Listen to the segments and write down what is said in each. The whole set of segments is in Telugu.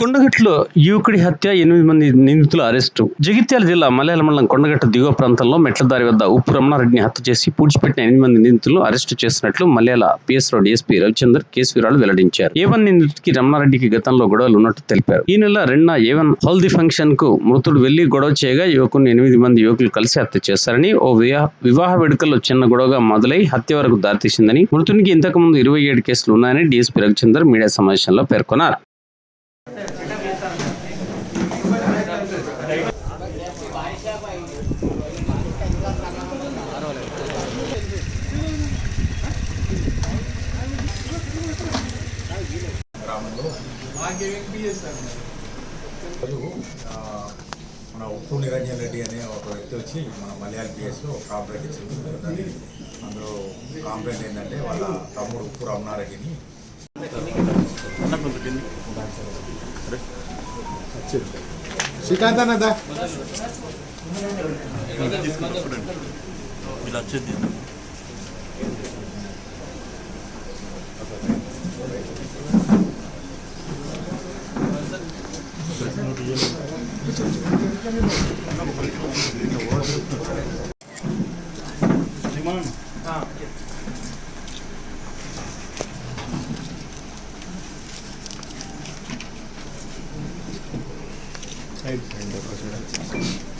కొండగట్లో యువకుడి హత్య ఎనిమిది మంది నిందితుల అరెస్టు. జగిత్యాల జిల్లా మలయాళ మండలం కొండగట్ట దిగువ ప్రాంతంలో మెట్లదారి వద్ద ఉప్పు రమణారెడ్డిని హత్య చేసి పూడ్చిపెట్టిన ఎనిమిది మంది నిందితులను అరెస్టు చేసినట్లు మలయాళ PS road SP Ravichander case వివరాలు వెల్లడించారు. ఏవన్ నిందితుడికి రమణారెడ్డికి గతంలో గొడవలు ఉన్నట్టు తెలిపారు. ఈ నెల రెండున ఏవన్ హల్దీ ఫంక్షన్కు మృతుడు వెళ్ళి గొడవ చేయగా యువకుని ఎనిమిది మంది యువకులు కలిసి హత్య చేశారని ఓ వివాహ వేడుకల్లో చిన్న గొడవగా మొదలై హత్య వరకు దారితీసిందని మృతునికి ఇంతకు ముందు ఇరవై ఏడు కేసులు ఉన్నాయని డీఎస్పీ రవిచందర్ మీడియా సమావేశంలో పేర్కొన్నారు. మన ఉప్పు నిరంజన్ రెడ్డి అనే ఒక వ్యక్తి వచ్చి మన మలయాళ పిఎస్లో కాంప్లైంట్ ఇచ్చింది అందులో కాంప్లైంట్ ఏంటంటే వాళ్ళ తమ్ముడు ఉప్పు రమణారెడ్డిని శ్రీకాంత్ అన్నదా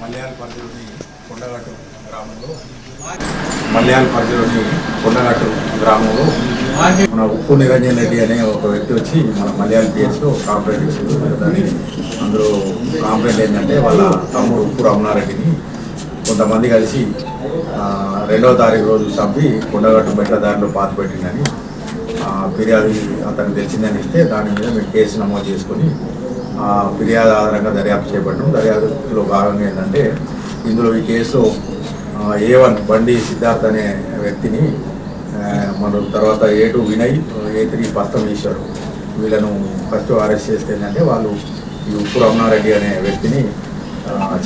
మలయాళ పరిధిలోని కొండగట్టు గ్రామంలో మలయాళ పరిధిలోని కొండగట్టు గ్రామంలో. మన ఉప్పు నిరంజన్ రెడ్డి అనే ఒక వ్యక్తి వచ్చి మన మలయాళ పిఎస్లో కాంప్లైంట్ ఇచ్చారు దాన్ని అందులో కాంప్లైంట్ ఏంటంటే వాళ్ళ తమ్ముడు ఉప్పు రమణారెడ్డిని కొంతమంది కలిసి రెండవ తారీఖు రోజు చంపి కొండగట్టు మెట్ల దారిలో పాత పెట్టిందని ఫిర్యాదు అతనికి తెలిసిందని ఇస్తే దాని మీద మేము కేసు నమోదు చేసుకొని ఫిర్యాదు ఆధారంగా దర్యాప్తు చేపట్టడం దర్యాప్తులో భాగంగా ఏంటంటే ఇందులో ఈ కేసులో ఏ వన్ బండి సిద్ధార్థ్ అనే వ్యక్తిని మన తర్వాత A two Vinay A three పస్తం ఈశ్వరు వీళ్ళను ఫస్ట్ అరెస్ట్ చేస్తే ఏంటంటే వాళ్ళు ఈ ఉప్పు రమణారెడ్డి అనే వ్యక్తిని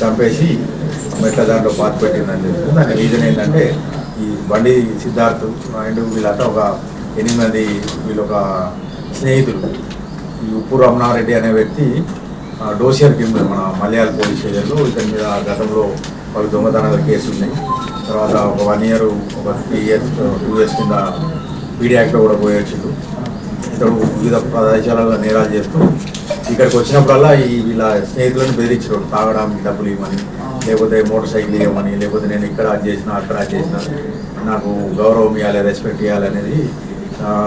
చంపేసి మెట్ల దాంట్లో పాతి పెట్టిందని తెలుస్తుంది దాని రీజన్ ఏంటంటే ఈ బండి సిద్ధార్థ్ అండ్ వీళ్ళంతా ఒక ఎనిమిది వీళ్ళొక స్నేహితులు. ఈ ఉప్పు రమణారెడ్డి అనే వ్యక్తి ఆ, డోసియర్ కింద మన మలయాళ పోలీస్ స్టేషన్లో ఇతని మీద గతంలో వాళ్ళు దొంగతనాల కేసు ఉన్నాయి తర్వాత ఒక వన్ ఇయర్ ఒక త్రీ ఇయర్స్ టూ ఇయర్స్ కింద పీడీ యాక్ట్లో కూడా పోయొచ్చు ఇతడు వివిధ ప్రదేశాలలో నేరాలు చేస్తూ ఇక్కడికి వచ్చినప్పుడల్లా ఈ వీళ్ళ స్నేహితులను బెదిరించడం తాగడానికి డబ్బులు ఇవ్వమని లేకపోతే మోటార్ సైకిల్ ఇవ్వమని లేకపోతే నేను ఇక్కడ అది చేసిన అక్కడ అది చేసిన నాకు గౌరవం ఇవ్వాలి రెస్పెక్ట్ ఇవ్వాలి అనేది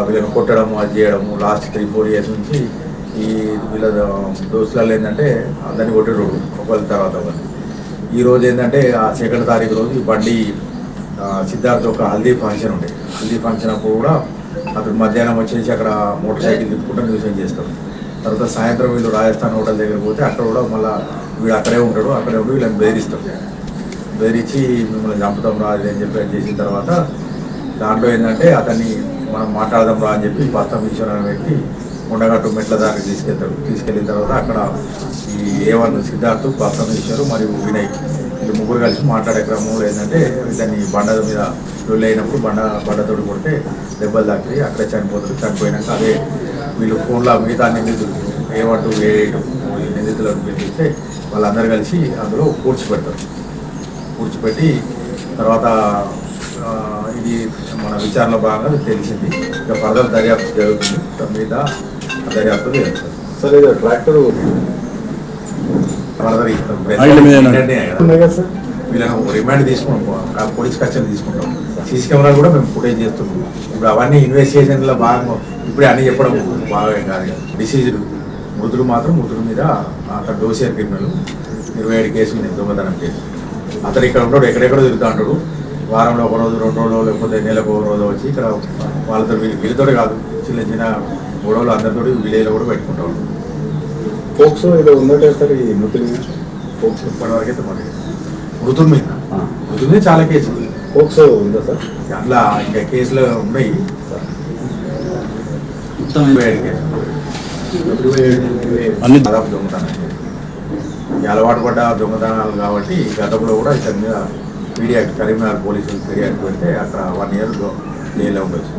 వీళ్ళని కొట్టడము అది చేయడము లాస్ట్ త్రీ ఫోర్ ఇయర్స్ నుంచి ఈ వీళ్ళ దోస్తులలో ఏంటంటే అందరిని కొట్టేటోడు ఒకళ్ళ తర్వాత ఒకళ్ళు. ఈ రోజు ఏంటంటే ఆ సెకండ్ తారీఖు రోజు ఈ బండి ఆ, సిద్ధార్థ్ ఒక హల్దీ ఫంక్షన్ ఉండే. హల్దీ ఫంక్షన్ అప్పుడు కూడా అతను మధ్యాహ్నం వచ్చేసి అక్కడ మోటార్ సైకిల్ తిప్పుకుంటూ న్యూసం చేస్తాడు. తర్వాత సాయంత్రం వీళ్ళు రాజస్థాన్ హోటల్ దగ్గర పోతే అక్కడ కూడా మళ్ళీ వీడు అక్కడే ఉంటాడు. అక్కడే ఉండి వీళ్ళని బెదిరిస్తాం బెదిరించి మిమ్మల్ని చంపుతాం రాదు అని చెప్పి చేసిన తర్వాత దాంట్లో ఏంటంటే అతన్ని మనం మాట్లాడదాం రా అని చెప్పి బస్తం ఈశ్వర్ అనే వ్యక్తి ఉండగట్టు మెట్ల దారికి తీసుకెళ్తాడు. తీసుకెళ్ళిన తర్వాత అక్కడ ఈ ఏవన్ సిద్ధార్థ్ బస్తం ఈశ్వరు మరియు వినయ్. వీళ్ళు ముగ్గురు కలిసి మాట్లాడే క్రమంలో ఏంటంటే దాన్ని బండ మీద లొల్లి అయినప్పుడు బండ బండతోడు కొడితే దెబ్బలు తాకి అక్కడే చనిపోతారు. చనిపోయినాక అదే వీళ్ళు ఫోన్లో మిగతా నిందితులు ఏ వన్ ఏ ఎయిట్ నిందితులను పిలిపిస్తే వాళ్ళందరూ కలిసి అందులో పూడ్చిపెడతారు కూర్చిపెట్టి తర్వాత ఇది మన విచారణలో భాగంగా తెలిసింది. ఇక ఫర్దర్ దర్యాప్తు జరుగుతుంది. మీద దర్యాప్తు జరుగుతుంది సార్ ఇది ట్రాక్టర్ ఫర్దర్ ఇస్తాం. వీళ్ళను రిమాండ్ తీసుకుంటాం పోలీస్ కస్టడీ తీసుకుంటాం. సీసీ కెమెరాలు కూడా మేము ఫుటేజ్ చేస్తున్నాం. ఇప్పుడు అవన్నీ ఇన్వెస్టిగేషన్లో భాగం ఇప్పుడే అన్ని చెప్పడం బాగా కాదు. డిసీజుడు మృతుడు మాత్రం మృతుడి మీద అతను డోసియర్ క్రిమినల్ ఇరవై ఏడు కేసులు దొంగతనం కేసు. అతను ఇక్కడ ఉంటాడు ఎక్కడెక్కడో తిరుగుతూ ఉంటాడు వారంలో ఒక రోజు రెండు రోజులు లేకపోతే నెలకు ఒక రోజు వచ్చి ఇక్కడ వాళ్ళతో వీళ్ళు వీళ్ళతో కాదు చిన్న చిన్న గొడవలు అందరితో విలేజ్లో కూడా పెట్టుకుంటూ ఉంటాం. ఫోక్సో ఏదో ఉందంటే సార్ ఈ మృతుల మీద. ఫోక్సో ఇప్పటివరకు అయితే మరి మృతుల మీద. మృతుల మీద చాలా కేసులు ఫోక్సో ఉందా సార్? అట్లా ఇంకా కేసులు ఉన్నాయి. అన్ని దాదాపు దొంగతనం ఈ అలవాటు పడ్డ దొంగతనాలు కాబట్టి గతంలో కూడా ఇతని మీద పీడియాక్ట్ కరీంనగర్ పోలీసులు పీడియాక్ట్ పెడితే అక్కడ వన్ ఇయర్ జైల్లో ఉండొచ్చు